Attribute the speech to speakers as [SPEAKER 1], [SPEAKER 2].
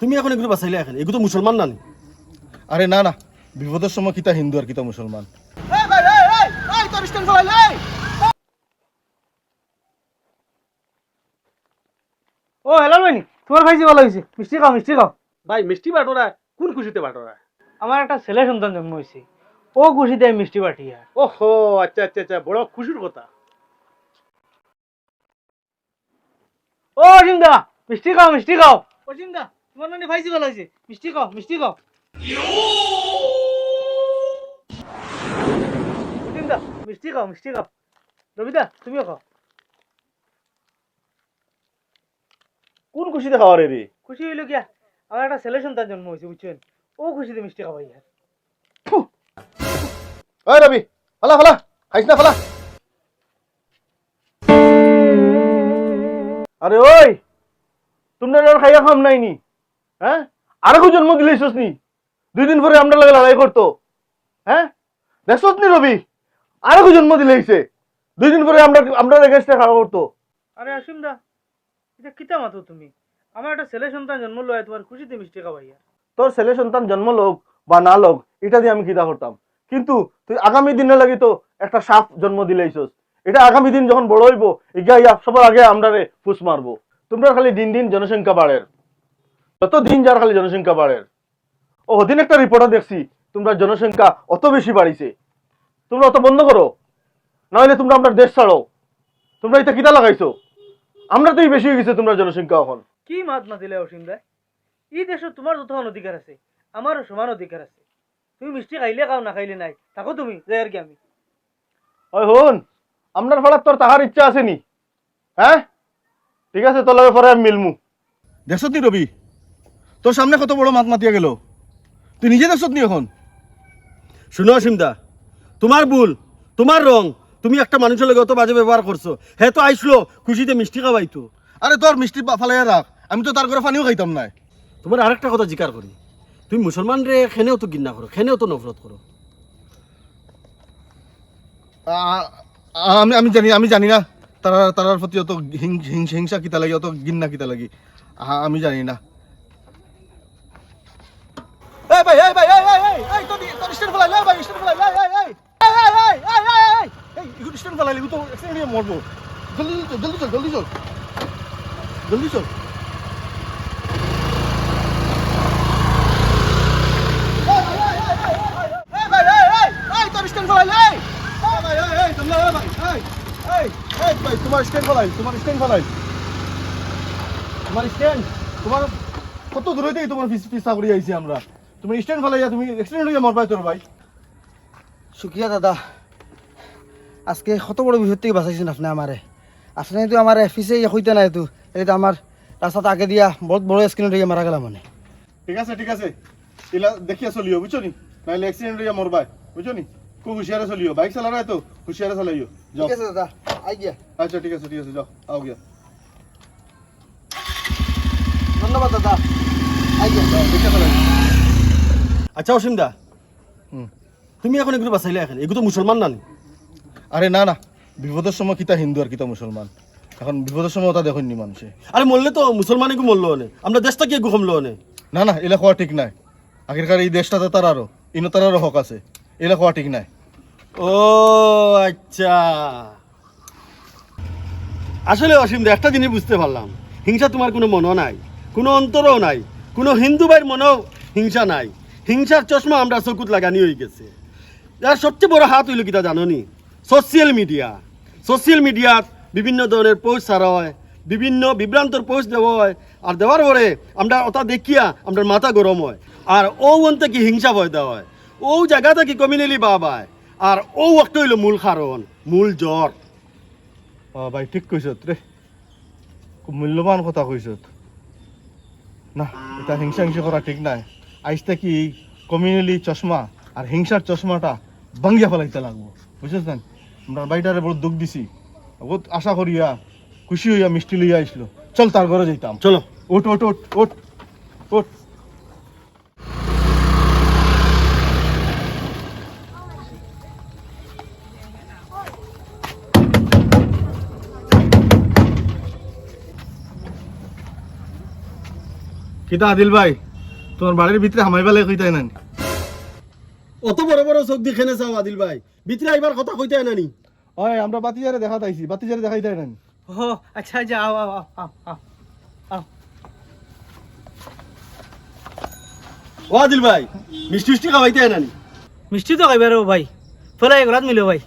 [SPEAKER 1] তুমি এখন এগুলো বাঁচাইলে এখন? এগুলো তো মুসলমান নানি।
[SPEAKER 2] আরে না না। বিপদের সময় কিতা হিন্দু আর কিতা মুসলমান?
[SPEAKER 3] ও হেলাল ভাইনি তোমার ভাইজি ভালো হয়েছে। মিষ্টি খাও মিষ্টি খাও।
[SPEAKER 1] ভাই মিষ্টি বাটোরা কোন খুশিতে বাটোরা?
[SPEAKER 3] আমার একটা ছেলে সন্তান জন্ম হয়েছে। ও খুশিতে আমি মিষ্টি পাঠি আর।
[SPEAKER 1] ওহো আচ্ছা আচ্ছা আচ্ছা বড় খুশির কথা।
[SPEAKER 3] ও অসীম দা মিষ্টি খাও মিষ্টি খাও। অসীম দা তোমার নানি ভাইজি ভালো হয়েছে মিষ্টি খাও মিষ্টি খাও। দা মিষ্টি খাও মিষ্টি খাও। রবিদা তুমিও খাও।
[SPEAKER 2] কোন খুশিতে খাওয়ারে রে
[SPEAKER 3] খুশি হইল গিয়া আমার একটা ছেলে সন্তান জন্ম হয়েছে বুঝছেন? ও খুশিতে মিষ্টি খাওয়াই আর।
[SPEAKER 2] ওই রবি ফালা ফালা খাইস না ফালা। আরে ওই তোমরা খাইয়া খাম নাই নি? হ্যাঁ? আরও কেউ জন্ম দিলেছিস নি দুই দিন পরে আমরা লাগে লড়াই করতো। হ্যাঁ? দেখছস নি রবি আরও কেউ জন্ম দিলেছে দুই দিন পরে আমরা আমরা এগেস্টে খাওয়া করতো।
[SPEAKER 3] আরে অসীম দা এটা কিতা মাতো তুমি? আমার একটা ছেলে সন্তান জন্ম লয় তোমার খুশিতে মিষ্টি খাওয়াই
[SPEAKER 2] তোর ছেলে সন্তান জন্ম লোক বা না লোক এটা দিয়ে আমি কিতা করতাম। কিন্তু তুই আগামী দিনে লাগি তো একটা সাপ জন্ম দিলেইছস এটা আগামী দিন যখন বড় হইব ইগা ইয়া সবার আগে আমরা ফুস মারবো। তোমরা খালি দিন দিন জনসংখ্যা বাড়ের। যত দিন যার খালি জনসংখ্যা বাড়ের ও ওদিন একটা রিপোর্টার দেখছি তোমরা জনসংখ্যা অত বেশি বাড়িছে। তোমরা অত বন্ধ করো। নাহলে তোমরা আমরা দেশ ছাড়ো। তোমরা এটা কিতা লাগাইছো? আমরা তোই বেশি হয়ে গেছে তোমরা জনসংখ্যা এখন।
[SPEAKER 3] কি মাত মাতিলে অসীম দা? এই দেশত তোমার যতক্ষণ অধিকার আছে আমারও সমান অধিকার আছে। তুমি মিষ্টি খাইলে খাও না খাইলে নাই থাকো তুমি যাই আর কি আমি?
[SPEAKER 2] ওই হন আপনার ফালার তোর তাহার ইচ্ছা আছে নি? হ্যাঁ ঠিক আছে তোর পরে আমি মিলমু। দেখছত নি রবি তোর সামনে কত বড় মাত মাতিয়া গেল? তুই নিজে দেখছত নি এখন?
[SPEAKER 1] শুনো অসীমদা তোমার ভুল তোমার রং তুমি একটা মানুষের লগে অত বাজে ব্যবহার করছ। হে তো আইসলো খুশিতে মিষ্টি খাওয়াইতো
[SPEAKER 2] আরে তোর মিষ্টি ফালাইয়া রাখ আমি তো তার ঘরে পানিও খাইতাম না
[SPEAKER 1] তোমার আরেকটা কথা জিকার করি। তুমি মুসলমান রে খেনেও তো ঘৃণা করো খেনেও তো নফরত করো।
[SPEAKER 2] আমি আমি জানি আমি জানি না তারা তারার প্রতি অত হিংসা কিতা লাগি অত গিন্না কিতা লাগি। আমি জানি না। এই ভাই এই ভাই এই এই এই এই তোর তোর স্ট্যান্ড ফলাই এই ভাই স্ট্যান্ড ফলাই এই এই এই এই এই এই এই এই এই ইগুলো স্ট্যান্ড ফলাই ইগুলো তো অ্যাক্সিডেন্ট হয়ে মরবো জলদি জলদি চল জলদি চল জলদি চল তোমরা স্ট্যান্ড ফলাই তোমার স্ট্যান্ড ফলাই তোমার স্ট্যান্ড তোমার কত দূরে তোমার পিস পিসা করে আইছি আমরা তুমি স্ট্যান্ড ফলাইয়া তুমি অ্যাক্সিডেন্ট হইয়া মরবাই তোর ভাই।
[SPEAKER 4] সুখিয়া দাদা আজকে কত বড় বিপদ থেকে বাঁচাইছেন আপনি আমারে আপনি তো আমার অফিসে হইতে নাই তো এই তো আমার রাস্তাতে আগে দিয়া বহুত বড় স্ক্রিন হয়ে মারা গেলাম মানে।
[SPEAKER 2] ঠিক আছে ঠিক আছে। এলা দেখিয়া চলিও বুঝছ নি? নাইলে অ্যাক্সিডেন্ট হইয়া মরবাই বুঝছ নি? খুব হুশিয়ারে চলিও বাইক চালারাই তো হুশিয়ারে চালাইও। যাও।
[SPEAKER 4] ঠিক আছে দাদা আই গিয়া।
[SPEAKER 2] আচ্ছা ঠিক আছে ঠিক আছে যাও আও গিয়া।
[SPEAKER 4] ধন্যবাদ দাদা আই গিয়া।
[SPEAKER 2] যাও দেখে চালাই
[SPEAKER 1] আচ্ছা অসীমদা। তুমি এখন এগুলো বাঁচাইলে এখন? এগুলো তো মুসলমান নানি?
[SPEAKER 2] আরে না না। বিপদের সময় কিতা হিন্দু আর কিতা মুসলমান এখন বিপদের সময় ওটা দেখুন নি মানুষে।
[SPEAKER 1] আরে মরলে তো মুসলমান এগু মরলো অনে আমরা দেশটা কি কমলো অনে
[SPEAKER 2] না না এলা খাওয়া ঠিক নাই। আগেরকার এই দেশটাতে তারারও ইনো তারারও হক আছে। এলা খাওয়া ঠিক নাই।
[SPEAKER 1] ও আচ্ছা। আসলে অসীমদা একটা জিনিস বুঝতে পারলাম। হিংসা তোমার কোনো মনও নাই কোনো অন্তরও নাই কোনো হিন্দু ভাইয়ের মনেও হিংসা নাই। হিংসার চশমা আমরা চকুত লাগানি হয়ে গেছে। যার সবচেয়ে বড় হাত হইল কিতা জানো নি সোশ্যাল মিডিয়া সোশ্যাল মিডিয়াত বিভিন্ন ধরনের পোস্ট ছাড়া হয়, বিভিন্ন বিভ্রান্তর পোস্ট দেওয়া হয়, আর দেওয়ার পরে আমরা ওটা দেখিয়া আমরা মাথা গরম হয়, আর ও অন্তে কি হিংসা ভয় দেওয়া হয়। ও জায়গা থেকে কমিউনিটি বাবায় আর ও একটা হইল মূল কারণ, মূল জ্বর।
[SPEAKER 2] অ ভাই, ঠিক কইছত রে। মূল্যবান কথা কইছত না, এটা হিংসা হিংসা করা ঠিক নাই। আইসতে কি কমিউনিটি চশমা আর হিংসার চশমাটা ভাঙ্গিয়া ফেলাইতে লাগবো। বুঝছিস না আমরা বাড়িটারে বড় দুঃখ দিছি। বহুত আশা করিয়া খুশি হইয়া মিষ্টি লইয়া আইসলো। চল তার ঘরে যাইতাম।
[SPEAKER 1] চলো।
[SPEAKER 2] ওট ওট ওট ওট ওট কিতা আদিল ভাই? তোমার বাড়ির ভিতরে হামাই বেলায় কইতাই নানি।
[SPEAKER 1] অত বড় বড় চোখ দিয়ে খেনে চাও আদিল ভাই। ভিতরে আইবার কথা কইতে নানি।
[SPEAKER 2] ওই আমরা বাতিজারে দেখা তাইছি বাতিজারে দেখাইতাই নানি।
[SPEAKER 3] ও আচ্ছা আচ্ছা আও আও আও আও
[SPEAKER 1] ও আদিল ভাই মিষ্টি মিষ্টি খাওয়াইতে নানি।
[SPEAKER 3] মিষ্টি তো খাইবার ভাই ফেলাই ঘৰত মিলো ভাই।